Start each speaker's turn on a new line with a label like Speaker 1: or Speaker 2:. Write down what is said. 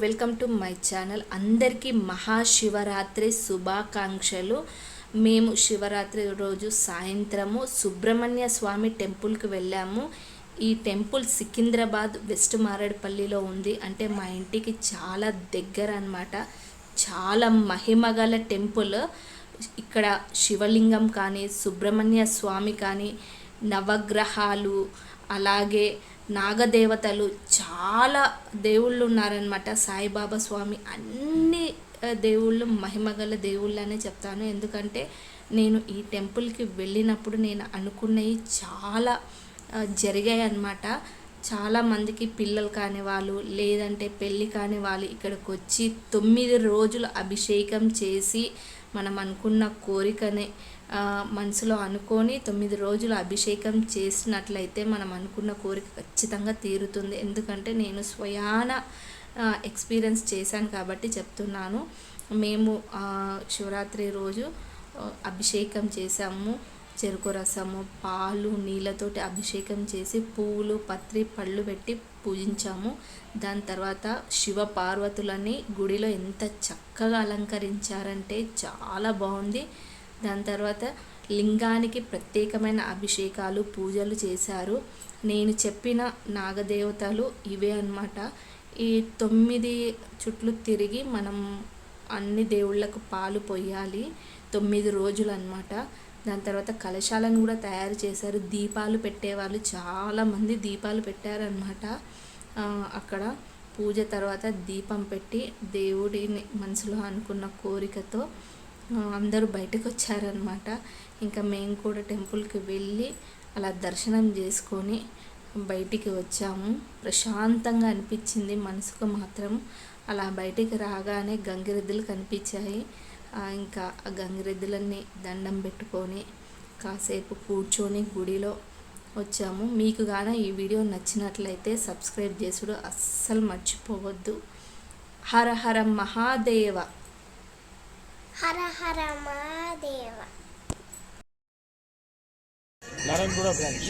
Speaker 1: Welcome to my channel. అందరికీ మహాశివరాత్రి శుభాకాంక్షలు. మేము శివరాత్రి రోజు సాయంత్రము సుబ్రహ్మణ్య స్వామి టెంపుల్కి వెళ్ళాము. ఈ టెంపుల్ సికింద్రాబాద్ వెస్ట్ మారేడుపల్లిలో ఉంది. అంటే మా ఇంటికి చాలా దగ్గర అన్నమాట. చాలా మహిమగల టెంపుల్. ఇక్కడ శివలింగం కానీ సుబ్రహ్మణ్య స్వామి కానీ నవగ్రహాలు అలాగే నాగదేవతలు చాలా దేవుళ్ళు ఉన్నారనమాట సాయిబాబా స్వామి అన్ని దేవుళ్ళు మహిమగల దేవుళ్ళనే చెప్తాను. ఎందుకంటే నేను ఈ టెంపుల్కి వెళ్ళినప్పుడు నేను అనుకున్నవి చాలా జరిగాయి అన్నమాట చాలా మందికి పిల్లలు కాని వాళ్ళు లేదంటే పెళ్ళి కాని వాళ్ళు ఇక్కడికి వచ్చి తొమ్మిది రోజులు అభిషేకం చేసి మనం అనుకున్న కోరికని మనసులో అనుకొని తొమ్మిది రోజులు అభిషేకం చేసినట్లయితే మనం అనుకున్న కోరిక ఖచ్చితంగా తీరుతుంది. ఎందుకంటే నేను స్వయాన ఎక్స్పీరియన్స్ చేశాను కాబట్టి చెప్తున్నాను. మేము శివరాత్రి రోజు అభిషేకం చేసాము చెరుకు రసము పాలు నీళ్ళతోటి అభిషేకం చేసి పువ్వులు పత్రి పళ్ళు పెట్టి పూజించాము. దాని తర్వాత శివ పార్వతులని గుడిలో ఎంత చక్కగా అలంకరించారంటే చాలా బాగుంది. దాని తర్వాత లింగానికి ప్రత్యేకమైన అభిషేకాలు పూజలు చేశారు. నేను చెప్పిన నాగదేవతలు ఇవే అన్నమాట. ఈ తొమ్మిది చుట్లు తిరిగి మనం అన్ని దేవుళ్ళకు పాలు పొయ్యాలి. తొమ్మిది రోజులు అన్నమాట దాని తర్వాత కలశాలను కూడా తయారు చేశారు. దీపాలు పెట్టేవాళ్ళు చాలామంది దీపాలు పెట్టారనమాట అక్కడ పూజ తర్వాత దీపం పెట్టి దేవుడిని మనసులో అనుకున్న కోరికతో అందరూ బయటకు వచ్చారనమాట ఇంకా మేము కూడా టెంపుల్కి వెళ్ళి అలా దర్శనం చేసుకొని బయటికి వచ్చాము. ప్రశాంతంగా అనిపించింది మనసుకు మాత్రం. అలా బయటికి రాగానే గంగిరెద్దులు కనిపించాయి. ఇంకా ఆ గంగిరెద్దులన్నీ దండం పెట్టుకొని కాసేపు కూర్చొని గుడిలో వచ్చాము. మీకు గాన ఈ వీడియో నచ్చినట్లయితే సబ్స్క్రైబ్ చేసుడు. అస్సలు మర్చిపోవద్దు. హర హర మహాదేవ.
Speaker 2: హర హర మహాదేవ.
Speaker 3: నారాయణగూడ బ్రాంచ్.